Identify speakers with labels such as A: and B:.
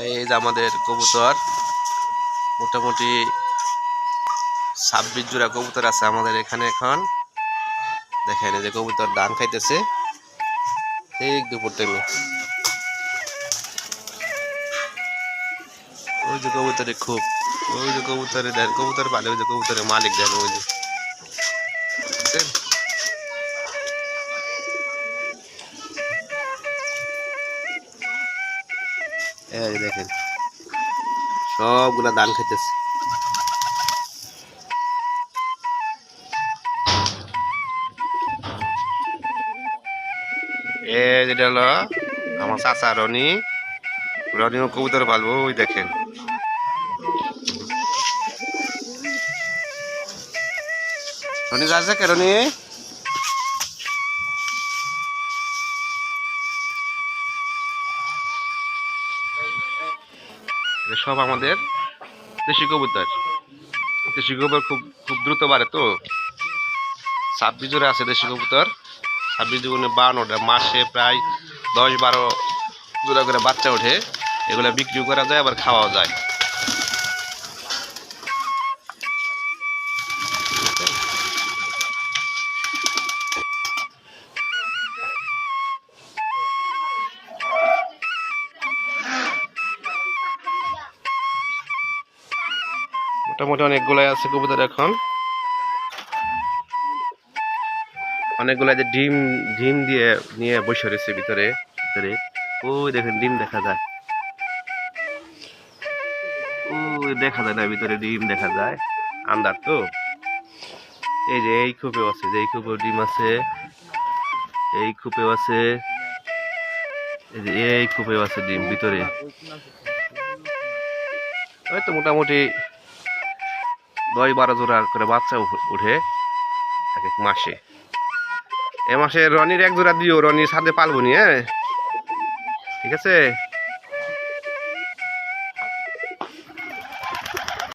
A: এই যে আমাদের কবুতর, মোটামুটি ছাব্বিশ জোড়া কবুতর আছে আমাদের এখানে এখন। দেখেন যে কবুতর ধান খাইতেছে। ঠিক দুপুর টাইমে ওই যে কবুতরে খুব, ওই যে কবুতরে দেন, কবুতর পালে ওই যে কবুতরের মালিক দেন, ওই যে। এই দেখেন, সবগুলা ধান খেতেছে হলো আমার চাচা রনি। রনিও কবুতর পালবো, ওই দেখেন। রনি, যাচ্ছে কে রনি? সব আমাদের দেশি কবুতর দেশি কবুতর খুব খুব দ্রুত বাড়ে তো। ছাব্বিশ জোরে আছে দেশি কবুতর ছাব্বিশ দুগুণে ওঠে মাসে প্রায় দশ বারো জোড়া করে বাচ্চা ওঠে। এগুলো বিক্রিও করা যায়, আবার খাওয়াও যায়। মোটামুটি অনেকগুলাই আছে কবুতর এখন। অনেকগুলা যে ডিম ডিম দিয়ে, নিয়ে বসে রয়েছে ভিতরে ভিতরে। ওই দেখেন, ডিম দেখা যায়। ওই দেখা যায় না, ভিতরে ডিম দেখা যায়। আন্দার তো? এই যে, এই খুপেও আছে, যে এই খুপেও ডিম আছে। এই খুপেও আছে। এই যে, এই খুপেও আছে ডিম ভিতরে। ওই তো মোটামুটি দশ বারো জোড়া করে বাচ্চা উঠ- এক এক মাসে। এ মাসে রনির এক জোড়া দিও, রনির সাথে পালবো নি হ্যাঁ? ঠিক আছে?